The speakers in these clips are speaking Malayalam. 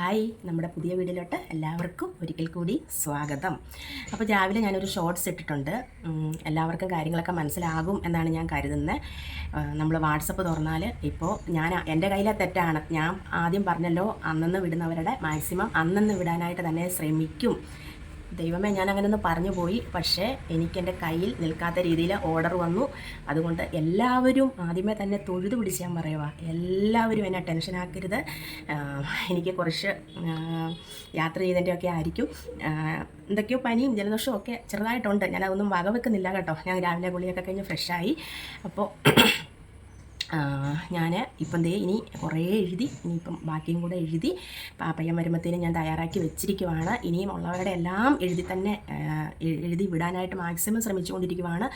ഹായ് നമ്മുടെ പുതിയ വീഡിയോയിലോട്ട് എല്ലാവർക്കും ഒരിക്കൽ കൂടി സ്വാഗതം. അപ്പോൾ രാവിലെ ഞാനൊരു ഷോർട്സ് ഇട്ടിട്ടുണ്ട്. എല്ലാവർക്കും കാര്യങ്ങളൊക്കെ മനസ്സിലാകും എന്നാണ് ഞാൻ കരുതുന്നത് നമ്മൾ വാട്സപ്പ് തുറന്നാൽ ഇപ്പോൾ ഞാൻ എന്റെ കയ്യിലെ തെറ്റാണ്. ഞാൻ ആദ്യം പറഞ്ഞല്ലോ അന്നന്ന് വിടുന്നവരുടെ മാക്സിമം അന്നന്ന് വിടാനായിട്ട് തന്നെ ശ്രമിക്കും. ദൈവമേ ഞാൻ അങ്ങനെ ഒന്ന് പറഞ്ഞു പോയി. പക്ഷേ എനിക്ക് എന്റെ കയ്യിൽ നിൽക്കാത്ത രീതിയിൽ ഓർഡർ വന്നു. അതുകൊണ്ട് എല്ലാവരും ആദ്യമേ തന്നെ തൊഴുതു പിടിച്ച് ഞാൻ പറയുക എല്ലാവരും എന്നെ ടെൻഷനാക്കരുത് എനിക്ക് കുറച്ച് യാത്ര ചെയ്തതിന്റെയൊക്കെ ആയിരിക്കും. എന്തൊക്കെയോ പനിയും ജലദോഷവും ഒക്കെ ചെറുതായിട്ടുണ്ട്. ഞാൻ അതൊന്നും വകവെക്കുന്നില്ല കേട്ടോ. ഞാൻ രാവിലെ ഗുളിയൊക്കെ കഴിഞ്ഞ് ഫ്രഷായി. അപ്പോൾ ഞാൻ ഇപ്പം ദേ ഇനി കുറേ എഴുതി ഇനിയിപ്പം ബാക്കിയും കൂടെ എഴുതി പയ്യം വരുമ്പോഴത്തേനും ഞാൻ തയ്യാറാക്കി വെച്ചിരിക്കുവാണ്. ഇനിയും ഉള്ളവരുടെ എല്ലാം എഴുതി തന്നെ എഴുതി വിടാനായിട്ട് മാക്സിമം ശ്രമിച്ചുകൊണ്ടിരിക്കുവാണ്.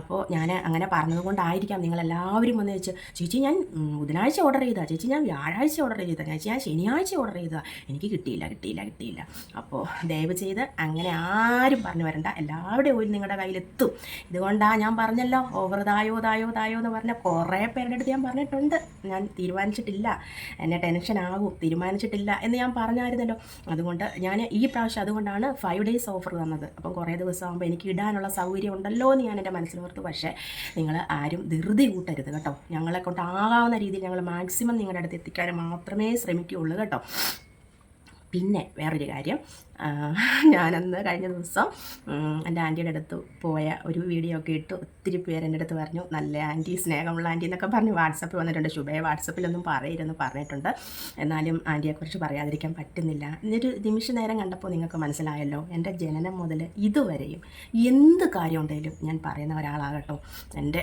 അപ്പോൾ ഞാൻ അങ്ങനെ പറഞ്ഞതുകൊണ്ടായിരിക്കാം നിങ്ങളെല്ലാവരും വന്ന് വെച്ച് ചേച്ചി ഞാൻ ബുധനാഴ്ച ഓർഡർ ചെയ്താ ചേച്ചി ഞാൻ വ്യാഴാഴ്ച ഓർഡർ ചെയ്താ ചേച്ചി ഞാൻ ശനിയാഴ്ച ഓർഡർ ചെയ്താ എനിക്ക് കിട്ടിയില്ല കിട്ടിയില്ല കിട്ടിയില്ല. അപ്പോൾ ദയവ് ചെയ്ത് അങ്ങനെ ആരും പറഞ്ഞു വരണ്ട എല്ലാവരുടെയും ഓയിൽ നിങ്ങളുടെ കയ്യിലെത്തും. ഇതുകൊണ്ടാണ് ഞാൻ പറഞ്ഞല്ലോ ഓവർ തായോ തായോ തായോ എന്ന് പറഞ്ഞ കുറേ പേരുടെ അടുത്ത് ഞാൻ പറഞ്ഞിട്ടുണ്ട്. ഞാൻ തീരുമാനിച്ചിട്ടില്ല. എന്നെ ടെൻഷൻ ആകും. തീരുമാനിച്ചിട്ടില്ല എന്ന് ഞാൻ പറഞ്ഞായിരുന്നല്ലോ. അതുകൊണ്ട് ഞാൻ ഈ പ്രാവശ്യം അതുകൊണ്ടാണ് ഫൈവ് ഡേയ്സ് ഓഫർ തന്നത്. അപ്പം കുറേ ദിവസം ആകുമ്പോൾ എനിക്ക് ഇടാനുള്ള സൗകര്യം ഉണ്ടല്ലോ എന്ന് ഞാൻ എന്റെ മനസ്സിലോർത്തു. പക്ഷേ നിങ്ങൾ ആരും ധൃതി കൂട്ടരുത് കേട്ടോ. ഞങ്ങളെ കൊണ്ടാകാവുന്ന രീതിയിൽ ഞങ്ങൾ മാക്സിമം നിങ്ങളുടെ അടുത്ത് എത്തിക്കാൻ മാത്രമേ ശ്രമിക്കുകയുള്ളൂ കേട്ടോ. പിന്നെ വേറൊരു കാര്യം ഞാനന്ന് കഴിഞ്ഞ ദിവസം എന്റെ ആന്റിയുടെ അടുത്ത് പോയ ഒരു വീഡിയോ ഒക്കെ ഇട്ട്. ഒത്തിരി പേര് എന്റെ അടുത്ത് പറഞ്ഞു നല്ല ആന്റി സ്നേഹമുള്ള ആന്റി എന്നൊക്കെ പറഞ്ഞ്. വാട്സപ്പിൽ വന്നിട്ടുണ്ട്. ശുഭയെ വാട്സപ്പിലൊന്നും പറയരുതെന്ന് പറഞ്ഞിട്ടുണ്ട്. എന്നാലും ആന്റിയെക്കുറിച്ച് പറയാതിരിക്കാൻ പറ്റുന്നില്ല. എന്നൊരു നിമിഷ നേരം കണ്ടപ്പോൾ നിങ്ങൾക്ക് മനസ്സിലായല്ലോ എന്റെ ജനനം മുതൽ ഇതുവരെയും എന്ത് കാര്യം ഉണ്ടെങ്കിലും ഞാൻ പറയുന്ന ഒരാളാകട്ടോ. എന്റെ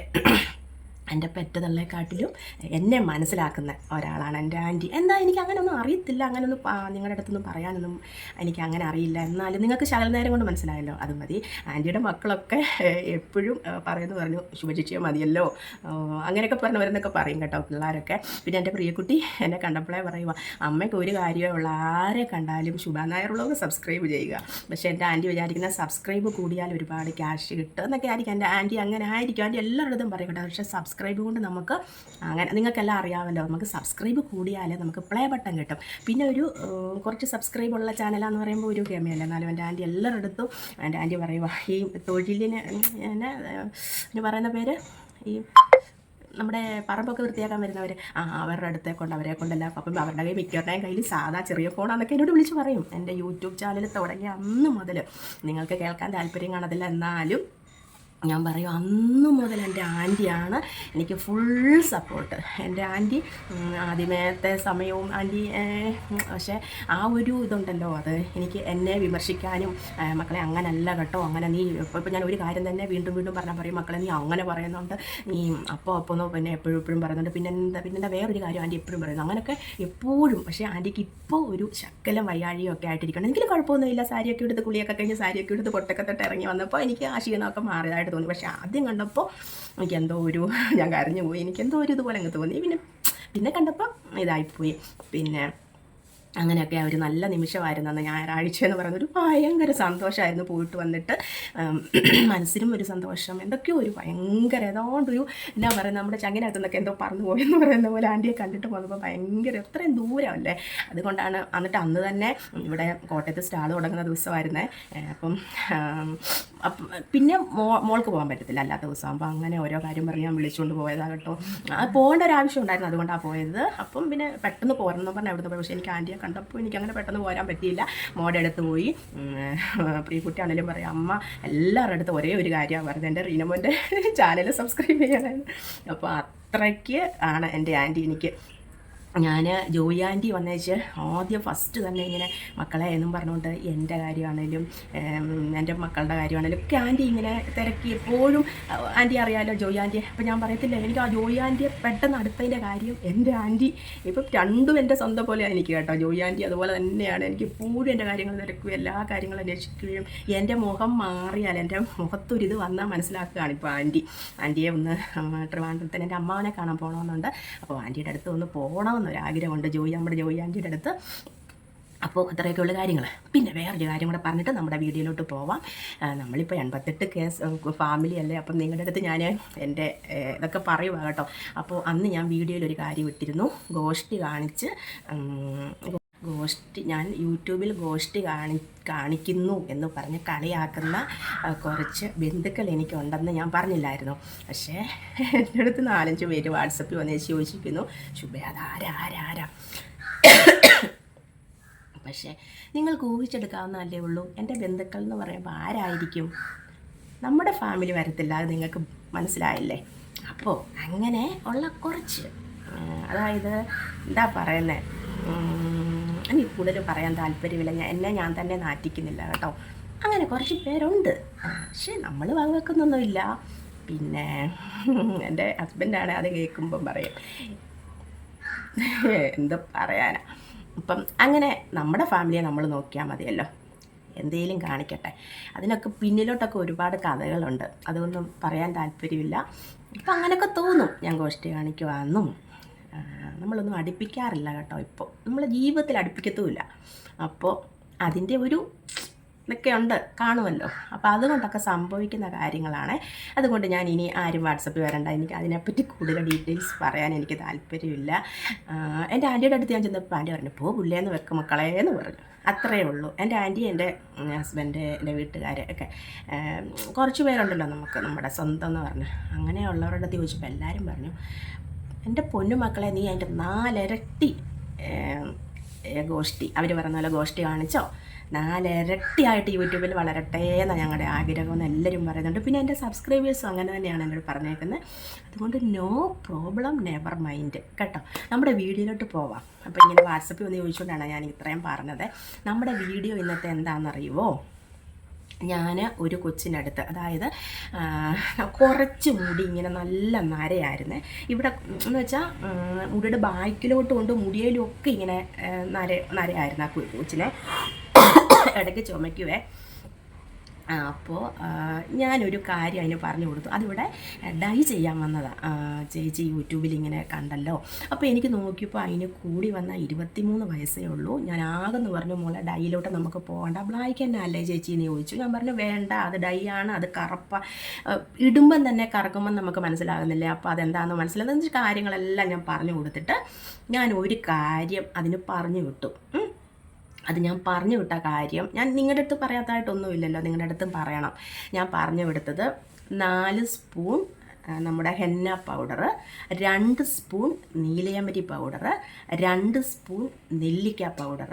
എന്റെ പെറ്റതള്ളേക്കാട്ടിലും എന്നെ മനസ്സിലാക്കുന്ന ഒരാളാണ് എന്റെ ആന്റി. എന്താ എനിക്ക് അങ്ങനെയൊന്നും അറിയത്തില്ല അങ്ങനെയൊന്നും നിങ്ങളുടെ അടുത്തൊന്നും പറയാനൊന്നും എനിക്ക് അങ്ങനെ അറിയില്ല. എന്നാലും നിങ്ങൾക്ക് ശകല നേരം കൊണ്ട് മനസ്സിലായല്ലോ അത് മതി. ആന്റിയുടെ മക്കളൊക്കെ എപ്പോഴും പറയുന്നു പറഞ്ഞു ശുഭചിച്ചിയെ മതിയല്ലോ. അങ്ങനെയൊക്കെ പറഞ്ഞവരെന്നൊക്കെ പറയും കേട്ടോ പിള്ളേരൊക്കെ. പിന്നെ എന്റെ പ്രിയക്കുട്ടി എന്നെ കണ്ടപ്പോഴേ പറയുക അമ്മയ്ക്ക് ഒരു കാര്യമേ ഉള്ളൂ ആരെ കണ്ടാലും ശുഭ നായറുള്ളവർക്ക് സബ്സ്ക്രൈബ് ചെയ്യുക. പക്ഷേ എന്റെ ആന്റി വിചാരിക്കുന്ന സബ്സ്ക്രൈബ് കൂടിയാൽ ഒരുപാട് ക്യാഷ് കിട്ടും എന്നൊക്കെ ആയിരിക്കും. എന്റെ ആന്റി അങ്ങനെ ആയിരിക്കും. ആന്റി എല്ലാവരുടെ പറയും കേട്ടോ പക്ഷേ സബ്സ്ക്രൈബ് കൊണ്ട് നമുക്ക് അങ്ങനെ നിങ്ങൾക്കെല്ലാം അറിയാമല്ലോ. നമുക്ക് സബ്സ്ക്രൈബ് കൂടിയാലേ നമുക്ക് പ്ലേ ബട്ടൺ കിട്ടും. പിന്നെ ഒരു കുറച്ച് സബ്സ്ക്രൈബ് ഉള്ള ചാനലാന്ന് പറയുമ്പോൾ ഒരു ഗമയല്ല എന്നാലും എന്റെ ആന്റി എല്ലായിടത്തും എന്റെ ആന്റി പറയുക ഈ തൊഴിലിന് എന്ന് പറയുന്ന പേര്? ഈ നമ്മുടെ പറമ്പൊക്കെ വൃത്തിയാക്കാൻ വരുന്നവർ ആ അവരുടെ അടുത്തെ കൊണ്ട് അവരെ കൊണ്ടല്ല അപ്പം അവരുടെ കയ്യിൽ മിക്കവരുടെയും കയ്യിൽ സാധാ ചെറിയ ഫോണാന്നൊക്കെ എന്നോട് വിളിച്ച് പറയും. എന്റെ യൂട്യൂബ് ചാനൽ തുടങ്ങിയ അന്ന് മുതൽ നിങ്ങൾക്ക് കേൾക്കാൻ താല്പര്യം കാണത്തില്ല എന്നാലും ഞാൻ പറയും അന്ന് മുതൽ എന്റെ ആന്റിയാണ് എനിക്ക് ഫുൾ സപ്പോർട്ട് എന്റെ ആന്റി ആദ്യമേത്തെ സമയവും ആന്റി പക്ഷേ ആ ഒരു ഇതുണ്ടല്ലോ അത് എനിക്ക് എന്നെ വിമർശിക്കാനും മക്കളെ അങ്ങനല്ല കേട്ടോ അങ്ങനെ നീ ഇപ്പോൾ ഞാൻ ഒരു കാര്യം തന്നെ വീണ്ടും വീണ്ടും പറഞ്ഞാൽ പറയും മക്കളെ നീ അങ്ങനെ പറയുന്നുണ്ട് നീ അപ്പോൾ അപ്പോൾ പിന്നെ എപ്പോഴും എപ്പോഴും പറയുന്നുണ്ട് പിന്നെ എന്താ പിന്നെ എന്താ വേറൊരു കാര്യം ആന്റി എപ്പോഴും പറയുന്നു. അങ്ങനെയൊക്കെ എപ്പോഴും പക്ഷേ ആന്റിക്ക് ഇപ്പോൾ ഒരു ശക്കലം വയ്യാഴിയും ഒക്കെ ആയിട്ടിരിക്കണം എനിക്ക് കുഴപ്പമൊന്നുമില്ല സാരിയൊക്കെ എടുത്ത് കുളിയൊക്കെ കഴിഞ്ഞ് സാരിയൊക്കെ എടുത്ത് പൊട്ടൊക്കെ തൊട്ട് ഇറങ്ങി വന്നപ്പോൾ എനിക്ക് ആ ക്ഷീണമൊക്കെ മാറിയതായിട്ട് തോന്നി. പക്ഷേ ആദ്യം കണ്ടപ്പോൾ എനിക്ക് എന്തോ ഒരു ഞാൻ കരഞ്ഞു പോയി. എനിക്ക് എന്തോ ഒരു ഇതുപോലെ അങ്ങ് തോന്നി. പിന്നെ പിന്നെ കണ്ടപ്പോൾ ഇതായിപ്പോയി. പിന്നെ അങ്ങനെയൊക്കെ ഒരു നല്ല നിമിഷമായിരുന്നു അന്ന് ഞായറാഴ്ച എന്ന് പറയുന്നത് ഒരു ഭയങ്കര സന്തോഷമായിരുന്നു പോയിട്ട് വന്നിട്ട്. മനസ്സിനും ഒരു സന്തോഷം എന്തൊക്കെയോ ഒരു ഭയങ്കര ഏതാണ്ടൊരു എന്നാ പറയുക നമ്മുടെ ചങ്ങിനകത്ത് നിന്നൊക്കെ എന്തോ പറന്നു പോയെന്ന് പറയുന്ന പോലെ ആന്റിയെ കണ്ടിട്ട് വന്നപ്പോൾ ഭയങ്കര എത്രയും ദൂരമല്ലേ? അതുകൊണ്ടാണ് എന്നിട്ട് അന്ന് തന്നെ ഇവിടെ കോട്ടയത്ത് സ്റ്റാൾ തുടങ്ങുന്ന ദിവസമായിരുന്നേ. അപ്പം പിന്നെ മോ മോൾക്ക് പോകാൻ പറ്റത്തില്ല. അല്ലാത്ത ദിവസം അപ്പോൾ അങ്ങനെ ഓരോ കാര്യം പറഞ്ഞ് ഞാൻ വിളിച്ചുകൊണ്ട് പോയതാണ് കേട്ടോ പോകേണ്ട ഒരു ആവശ്യം ഉണ്ടായിരുന്നു. അതുകൊണ്ടാണ് പോയത്. അപ്പം പിന്നെ പെട്ടെന്ന് പോരണം എന്ന് പറഞ്ഞാൽ അവിടുന്ന് പോയി. പക്ഷേ എനിക്ക് ആന്റിയെ കണ്ടപ്പോൾ എനിക്ക് അങ്ങനെ പെട്ടെന്ന് പോരാൻ പറ്റിയില്ല. മോടെ അടുത്ത് പോയി. പ്രിയക്കുട്ടിയാണെങ്കിലും പറയും അമ്മ എല്ലാവരുടെ അടുത്ത് ഒരേ ഒരു കാര്യമാണ് പറഞ്ഞത്. എന്റെ റീനമോന്റെ ചാനൽ സബ്സ്ക്രൈബ് ചെയ്യാനായിരുന്നു അപ്പോൾ അത്രയ്ക്ക് ആണ് എന്റെ ആന്റി എനിക്ക് ഞാൻ ജോയി ആന്റി വന്നേച്ച് ആദ്യം ഫസ്റ്റ് തന്നെ ഇങ്ങനെ മക്കളെ എന്നും പറഞ്ഞുകൊണ്ട് എന്റെ കാര്യമാണേലും എന്റെ മക്കളുടെ കാര്യമാണേലും ഒക്കെ ആന്റി ഇങ്ങനെ തിരക്കി എപ്പോഴും ആന്റി അറിയാമല്ലോ ജോയി ആന്റിയെ അപ്പോൾ ഞാൻ പറയത്തില്ല എനിക്ക് ആ ജോയി ആന്റിയെ പെട്ടെന്ന് അടുത്തതിന്റെ കാര്യം എന്റെ ആന്റി ഇപ്പം രണ്ടും എന്റെ സ്വന്തം പോലെയാണ് എനിക്ക് കേട്ടോ. ജോയി ആന്റി അതുപോലെ തന്നെയാണ്. എനിക്ക് എപ്പോഴും എന്റെ കാര്യങ്ങൾ തിരക്കുകയും എല്ലാ കാര്യങ്ങളും അന്വേഷിക്കുകയും എന്റെ മുഖം മാറിയാൽ എന്റെ മുഖത്തൊരിത് വന്നാൽ മനസ്സിലാക്കുകയാണ് ഇപ്പോൾ ആന്റി. ആന്റിയെ ഒന്ന് ട്രിവാൻഡ്രത്തിന് എന്റെ അമ്മാവനെ കാണാൻ പോകണമെന്നുണ്ട്. അപ്പോൾ ആന്റിയുടെ അടുത്ത് ഒന്ന് പോകണമെന്നൊരു ആഗ്രഹമുണ്ട് ജോയി നമ്മുടെ ജോയി ആന്റിയുടെ അടുത്ത്. അപ്പോൾ അത്രയൊക്കെയുള്ള കാര്യങ്ങൾ പിന്നെ വേറൊരു കാര്യം കൂടെ പറഞ്ഞിട്ട് നമ്മുടെ വീഡിയോയിലോട്ട് പോവാം. നമ്മളിപ്പോൾ എൺപത്തെട്ട് കേസ് ഫാമിലി അല്ലേ? അപ്പം നിങ്ങളുടെ അടുത്ത് ഞാൻ എന്റെ ഇതൊക്കെ പറയുക കേട്ടോ. അപ്പോൾ അന്ന് ഞാൻ വീഡിയോയിൽ ഒരു കാര്യം ഇട്ടിരുന്നു. ഗോഷ്ടി കാണിച്ച് ഗോഷ്ടി ഞാൻ യൂട്യൂബിൽ ഗോഷ്ടി കാണി കാണിക്കുന്നു എന്ന് പറഞ്ഞ് കളിയാക്കുന്ന കുറച്ച് ബന്ധുക്കൾ എനിക്കുണ്ടെന്ന് ഞാൻ പറഞ്ഞില്ലായിരുന്നു. പക്ഷേ എന്റെ അടുത്ത് നാലഞ്ച് പേര് വാട്സപ്പിൽ വന്ന് ചോദിച്ചിരിക്കുന്നു ശുഭ അതാരാ ആരാ ആരാ പക്ഷേ നിങ്ങൾക്ക് ഊഹിച്ചെടുക്കാവുന്നതല്ലേ ഉള്ളൂ. എന്റെ ബന്ധുക്കൾ എന്ന് പറയുമ്പോൾ ആരായിരിക്കും? നമ്മുടെ ഫാമിലി വരത്തില്ല അത് നിങ്ങൾക്ക് മനസ്സിലായില്ലേ? അപ്പോൾ അങ്ങനെ ഉള്ള കുറച്ച് അതായത് എന്താ പറയുന്നത് എനിക്ക് കൂടുതൽ പറയാൻ താല്പര്യമില്ല. ഞാൻ എന്നെ ഞാൻ തന്നെ നാറ്റിക്കുന്നില്ല കേട്ടോ. അങ്ങനെ കുറച്ച് പേരുണ്ട്. പക്ഷേ നമ്മൾ വകവെക്കുന്നൊന്നുമില്ല. പിന്നെ എന്റെ ഹസ്ബൻഡാണ് അത് കേൾക്കുമ്പം പറയും. എന്താ പറയാനാ. അപ്പം അങ്ങനെ നമ്മുടെ ഫാമിലിയെ നമ്മൾ നോക്കിയാൽ മതിയല്ലോ. എന്തേലും കാണിക്കട്ടെ. അതിനൊക്കെ പിന്നിലോട്ടൊക്കെ ഒരുപാട് കഥകളുണ്ട്. അതൊന്നും പറയാൻ താല്പര്യമില്ല. അപ്പം അങ്ങനെയൊക്കെ തോന്നും. ഞാൻ ഗോഷ്ടി കാണിക്കുവാന്നും. നമ്മളൊന്നും അടുപ്പിക്കാറില്ല കേട്ടോ ഇപ്പോൾ നമ്മൾ ജീവിതത്തിൽ അടുപ്പിക്കത്തുമില്ല. അപ്പോൾ അതിന്റെ ഒരു ഇതൊക്കെ ഉണ്ട് കാണുമല്ലോ. അപ്പോൾ അതുകൊണ്ടൊക്കെ സംഭവിക്കുന്ന കാര്യങ്ങളാണ്. അതുകൊണ്ട് ഞാൻ ഇനി ആരും വാട്സപ്പിൽ വരണ്ട. എനിക്ക് അതിനെപ്പറ്റി കൂടുതൽ ഡീറ്റെയിൽസ് പറയാൻ എനിക്ക് താല്പര്യമില്ല. എന്റെ ആന്റിയുടെ അടുത്ത് ഞാൻ ചെന്നപ്പോൾ ആന്റി പറഞ്ഞു പോ പുല്ലേന്ന് വെക്ക് മക്കളെ എന്ന് പറഞ്ഞു. അത്രയേ ഉള്ളൂ. എന്റെ ആന്റി എന്റെ ഹസ്ബൻഡ് എന്റെ വീട്ടുകാർ ഒക്കെ കുറച്ച് പേരുണ്ടല്ലോ നമുക്ക് നമ്മുടെ സ്വന്തം എന്ന് പറഞ്ഞു. അങ്ങനെയുള്ളവരുടെ അടുത്ത് ചോദിച്ചപ്പോൾ എല്ലാവരും പറഞ്ഞു എന്റെ പൊന്നുമക്കളെ നീ അതിന്റെ നാലിരട്ടി ഗോഷ്ടി. അവർ പറഞ്ഞ പോലെ ഗോഷ്ടി കാണിച്ചോ? നാലിരട്ടിയായിട്ട് യൂട്യൂബിൽ വളരട്ടെ എന്നാണ് ഞങ്ങളുടെ ആഗ്രഹം എന്ന് എല്ലാവരും പറയുന്നുണ്ട്. പിന്നെ എന്റെ സബ്സ്ക്രൈബേഴ്സും അങ്ങനെ തന്നെയാണ് എന്നോട് പറഞ്ഞേക്കുന്നത് അതുകൊണ്ട് നോ പ്രോബ്ലം നെവർ മൈൻഡ് കേട്ടോ? നമ്മുടെ വീഡിയോയിലോട്ട് പോവാം. അപ്പോൾ ഇങ്ങനെ വാട്സപ്പിൽ ഒന്ന് ചോദിച്ചുകൊണ്ടാണ് ഞാൻ ഇത്രയും പറഞ്ഞത്. നമ്മുടെ വീഡിയോ ഇന്നത്തെ എന്താണെന്നറിയുമോ ഞാൻ ഒരു കൊച്ചിനടുത്ത് അതായത് കുറച്ച് മുടി ഇങ്ങനെ നല്ല നരയായിരുന്നു. ഇവിടെ എന്ന് വെച്ചാൽ മുടിയുടെ ബാക്കിലോട്ട് കൊണ്ട് മുടിയിലും ഒക്കെ ഇങ്ങനെ നര നരയായിരുന്നു ആ കൊച്ചിനെ. ഇടയ്ക്ക് ചുമയ്ക്കുവേ. അപ്പോൾ ഞാനൊരു കാര്യം അതിന് പറഞ്ഞു കൊടുത്തു. അതിവിടെ ഡൈ ചെയ്യാൻ വന്നതാണ് ചേച്ചി യൂട്യൂബിൽ ഇങ്ങനെ കണ്ടല്ലോ. അപ്പോൾ എനിക്ക് നോക്കിയപ്പോൾ അതിന് കൂടി വന്ന ഇരുപത്തിമൂന്ന് വയസ്സേ ഉള്ളൂ. ഞാൻ ആകെന്ന് പറഞ്ഞു മോളെ ഡൈയിലോട്ട് നമുക്ക് പോകണ്ട. ബ്ലാക്ക് തന്നെ അല്ലേ ചേച്ചി? എന്ന് ചോദിച്ചു. ഞാൻ പറഞ്ഞു വേണ്ട അത് ഡൈ ആണ്. അത് കറപ്പ. ഇടുമ്പം തന്നെ കറക്കുമ്പം നമുക്ക് മനസ്സിലാകുന്നില്ലേ? അപ്പോൾ അതെന്താണെന്ന് മനസ്സിലാകുന്ന കാര്യങ്ങളെല്ലാം ഞാൻ പറഞ്ഞു കൊടുത്തിട്ട് ഞാൻ ഒരു കാര്യം അതിന് പറഞ്ഞു വിട്ടു. അത് ഞാൻ പറഞ്ഞു വിട്ട കാര്യം. ഞാൻ നിങ്ങളുടെ അടുത്ത് പറയാത്തതായിട്ടൊന്നുമില്ലല്ലോ നിങ്ങളുടെ അടുത്തും പറയണം. ഞാൻ പറഞ്ഞു വിടുത്തത് നാല് സ്പൂൺ നമ്മുടെ ഹെന്ന പൗഡർ രണ്ട് സ്പൂൺ നീലയമരി പൗഡർ രണ്ട് സ്പൂൺ നെല്ലിക്ക പൗഡർ.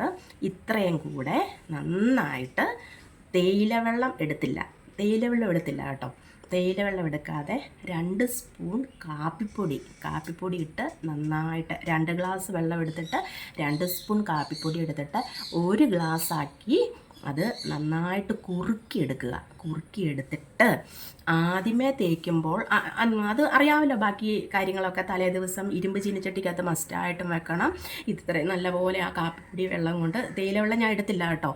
ഇത്രയും കൂടെ നന്നായിട്ട് തേയിലവെള്ളം എടുത്തില്ല തേയിലവെള്ളം എടുത്തില്ല കേട്ടോ. തേയില വെള്ളം എടുക്കാതെ രണ്ട് സ്പൂൺ കാപ്പിപ്പൊടി കാപ്പിപ്പൊടി ഇട്ട് നന്നായിട്ട് രണ്ട് ഗ്ലാസ് വെള്ളം എടുത്തിട്ട് രണ്ട് സ്പൂൺ കാപ്പിപ്പൊടി എടുത്തിട്ട് ഒരു ഗ്ലാസ് ആക്കി അത് നന്നായിട്ട് കുറുക്കിയെടുക്കുക. കുറുക്കിയെടുത്തിട്ട് ആദ്യമേ തേക്കുമ്പോൾ അത് അറിയാമല്ലോ ബാക്കി കാര്യങ്ങളൊക്കെ തലേ ദിവസം ഇരുമ്പ് ചീനിച്ചട്ടിക്കകത്ത് മസ്റ്റായിട്ടും വെക്കണം. ഇത്രയും നല്ലപോലെ ആ കാപ്പിപ്പൊടി വെള്ളം കൊണ്ട് തേയില വെള്ളം ഞാൻ എടുത്തില്ല കേട്ടോ.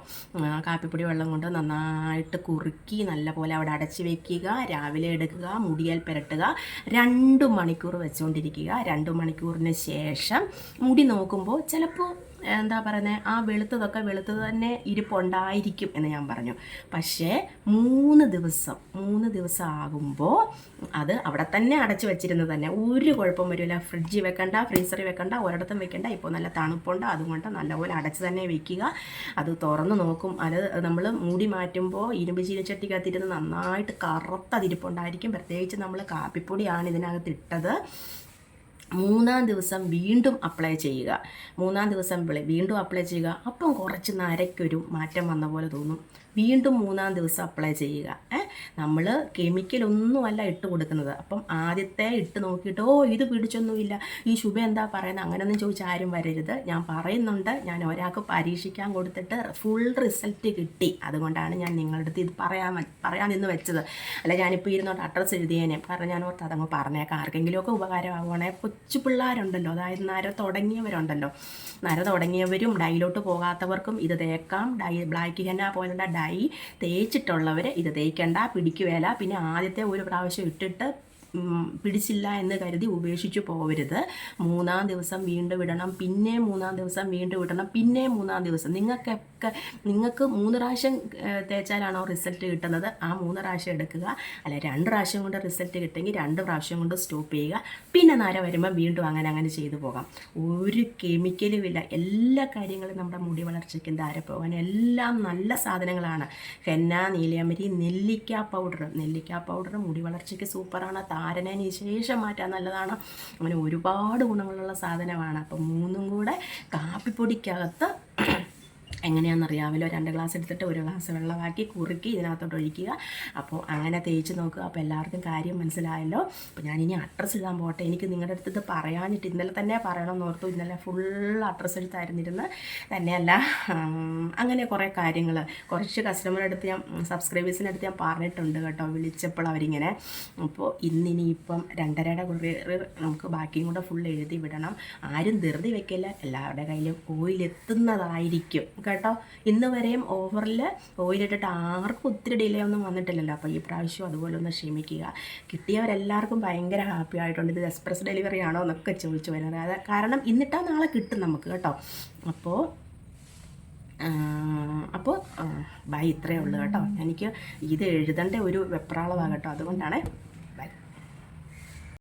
കാപ്പിപ്പൊടി വെള്ളം കൊണ്ട് നന്നായിട്ട് കുറുക്കി നല്ലപോലെ അവിടെ അടച്ചു വെക്കുക രാവിലെ എടുക്കുക മുടിയാൽ പുരട്ടുക. രണ്ട് മണിക്കൂർ വെച്ചുകൊണ്ടിരിക്കുക രണ്ട് മണിക്കൂറിന് ശേഷം മുടി നോക്കുമ്പോൾ ചിലപ്പോൾ എന്താ പറയുന്നത് ആ വെളുത്തതൊക്കെ വെളുത്തത് തന്നെ ഇരിപ്പുണ്ടായിരിക്കും എന്ന് ഞാൻ പറഞ്ഞു. പക്ഷേ മൂന്ന് ദിവസം മൂന്ന് ദിവസം ആകുമ്പോൾ അത് അവിടെ തന്നെ അടച്ചു വെച്ചിരുന്നത് തന്നെ. ഒരു കുഴപ്പം വരില്ല. ഫ്രിഡ്ജിൽ വെക്കണ്ട ഫ്രീസറിൽ വെക്കണ്ട ഒരിടത്തും വെക്കണ്ട. ഇപ്പോൾ നല്ല തണുപ്പുണ്ട്. അതുകൊണ്ട് നല്ലപോലെ അടച്ച് തന്നെ വെക്കുക. അത് തുറന്ന് നോക്കും. അത് നമ്മൾ മൂടി മാറ്റുമ്പോൾ ഇരുമ്പ് ചീനച്ചട്ടിക്കകത്തിരുന്ന് നന്നായിട്ട് കറുത്തതിരിപ്പുണ്ടായിരിക്കും പ്രത്യേകിച്ച് നമ്മൾ കാപ്പിപ്പൊടിയാണ് ഇതിനകത്ത് ഇട്ടത്. മൂന്നാം ദിവസം വീണ്ടും അപ്ലൈ ചെയ്യുക. മൂന്നാം ദിവസം വീണ്ടും അപ്ലൈ ചെയ്യുക. അപ്പം കുറച്ച് നരയ്ക്കൊരു മാറ്റം വന്ന പോലെ തോന്നും. വീണ്ടും മൂന്നാം ദിവസം അപ്ലൈ ചെയ്യുക. നമ്മൾ കെമിക്കലൊന്നുമല്ല ഇട്ട് കൊടുക്കുന്നത്. അപ്പം ആദ്യത്തെ ഇട്ട് നോക്കിയിട്ട് ഓ ഇത് പിടിച്ചൊന്നുമില്ല. ഈ ശുഭ എന്താ പറയുന്നത് അങ്ങനെയൊന്നും ചോദിച്ചാൽ ആരും വരരുത്. ഞാൻ പറയുന്നുണ്ട്. ഞാൻ ഒരാൾക്ക് പരീക്ഷിക്കാൻ കൊടുത്തിട്ട് ഫുൾ റിസൾട്ട് കിട്ടി. അതുകൊണ്ടാണ് ഞാൻ നിങ്ങളുടെ അടുത്ത് ഇത് പറയാൻ പറയാൻ നിന്ന് വെച്ചത്. അല്ല ഞാനിപ്പോൾ ഇരുന്നോട്ട് അഡ്രസ്സ് എഴുതിയേനെ. കാരണം ഞാൻ ഓർത്ത് അതങ്ങ് പറഞ്ഞേക്കാം. ആർക്കെങ്കിലുമൊക്കെ ഉപകാരമാകണേ കൊച്ചു പിള്ളേരുണ്ടല്ലോ. അതായത് നര തുടങ്ങിയവരുണ്ടല്ലോ. നര തുടങ്ങിയവരും ഡൈലോട്ട് പോകാത്തവർക്കും ഇത് തേക്കാം. ഡൈ ബ്ലാക്ക് ഹെന്ന പോലുള്ള തേച്ചിട്ടുള്ളവർ ഇത് തേക്കണ്ട പിടിക്കുവേല. പിന്നെ ആദ്യത്തെ ഒരു പ്രാവശ്യം ഇട്ടിട്ട് പിടിച്ചില്ല എന്ന് കരുതി ഉപേക്ഷിച്ചു പോകരുത് മൂന്നാം ദിവസം വീണ്ടും വിടണം പിന്നെ മൂന്നാം ദിവസം വീണ്ടും വിടണം പിന്നെ മൂന്നാം ദിവസം. നിങ്ങൾക്കൊക്കെ നിങ്ങൾക്ക് മൂന്ന് പ്രാവശ്യം തേച്ചാലാണോ റിസൾട്ട് കിട്ടുന്നത്? ആ മൂന്ന് പ്രാവശ്യം എടുക്കുക. അല്ല രണ്ട് പ്രാവശ്യം കൊണ്ട് റിസൾട്ട് കിട്ടുമെങ്കിൽ രണ്ട് പ്രാവശ്യം കൊണ്ട് സ്റ്റോപ്പ് ചെയ്യുക. പിന്നെ നേരെ വരുമ്പോൾ വീണ്ടും അങ്ങനെ അങ്ങനെ ചെയ്തു പോകാം. ഒരു കെമിക്കലും ഇല്ല എല്ലാ കാര്യങ്ങളും നമ്മുടെ മുടി വളർച്ചയ്ക്കും ധാര പോകാൻ എല്ലാം നല്ല സാധനങ്ങളാണ്. ഹെന്ന നീലയമരി നെല്ലിക്ക പൗഡർ നെല്ലിക്ക പൗഡർ മുടി വളർച്ചയ്ക്ക് സൂപ്പറാണ് താരനതിന് ശേഷം മാറ്റാൻ നല്ലതാണ്. അങ്ങനെ ഒരുപാട് ഗുണങ്ങളുള്ള സാധനമാണ്. അപ്പം മൂന്നും കൂടെ കാപ്പിപ്പൊടിക്കകത്ത് എങ്ങനെയാണെന്നറിയാമല്ലോ രണ്ട് ഗ്ലാസ് എടുത്തിട്ട് ഒരു ഗ്ലാസ് വെള്ളമാക്കി കുറുക്കി ഇതിനകത്തോട്ട് ഒഴിക്കുക. അപ്പോൾ അങ്ങനെ തേച്ച് നോക്കുക. അപ്പോൾ എല്ലാവർക്കും കാര്യം മനസ്സിലായല്ലോ. അപ്പോൾ ഇനി അഡ്രസ്സ് ഇടാൻ പോട്ടെ എനിക്ക് നിങ്ങളുടെ അടുത്ത് ഇത് പറയാനിട്ട് ഇന്നലെ തന്നെ പറയണമെന്ന് ഓർത്തു. ഇന്നലെ ഫുൾ അഡ്രസ്സ് എഴുത്തായിരുന്നിരുന്ന് തന്നെയല്ല. അങ്ങനെ കുറേ കാര്യങ്ങൾ കുറച്ച് കസ്റ്റമറുടെ അടുത്ത് ഞാൻ സബ്സ്ക്രൈബേഴ്സിന്റെ അടുത്ത് ഞാൻ പറഞ്ഞിട്ടുണ്ട് കേട്ടോ. വിളിച്ചപ്പോൾ അവരിങ്ങനെ. അപ്പോൾ ഇന്നിനിയിപ്പം രണ്ടരയുടെ കുറേ നമുക്ക് ബാക്കിയും കൂടെ ഫുൾ എഴുതി വിടണം. ആരും ധൃതി വെക്കില്ല. എല്ലാവരുടെ കയ്യിലും ഓയിൽ എത്തുന്നതായിരിക്കും കേട്ടോ. ഇന്ന് വരെയും ഓഫറിൽ ഓയിലിട്ടിട്ട് ആർക്കും ഒത്തിരി ഡിലേ ഒന്നും വന്നിട്ടില്ലല്ലോ. അപ്പോൾ ഈ പ്രാവശ്യം അതുപോലെ ഒന്ന് ക്ഷമിക്കുക. കിട്ടിയവരെല്ലാവർക്കും ഭയങ്കര ഹാപ്പി ആയിട്ടുണ്ട്. ഇത് എക്സ്പ്രസ് ഡെലിവറി ആണോ എന്നൊക്കെ ചോദിച്ചു വരുന്നത്. കാരണം ഇന്നിട്ടാ നാളെ കിട്ടും നമുക്ക് കേട്ടോ. അപ്പോൾ അപ്പോൾ ബൈ ഇത്രയേ ഉള്ളൂ കേട്ടോ. എനിക്ക് ഇത് എഴുതേണ്ട ഒരു വെപ്രാളമാണ് കേട്ടോ. അതുകൊണ്ടാണ്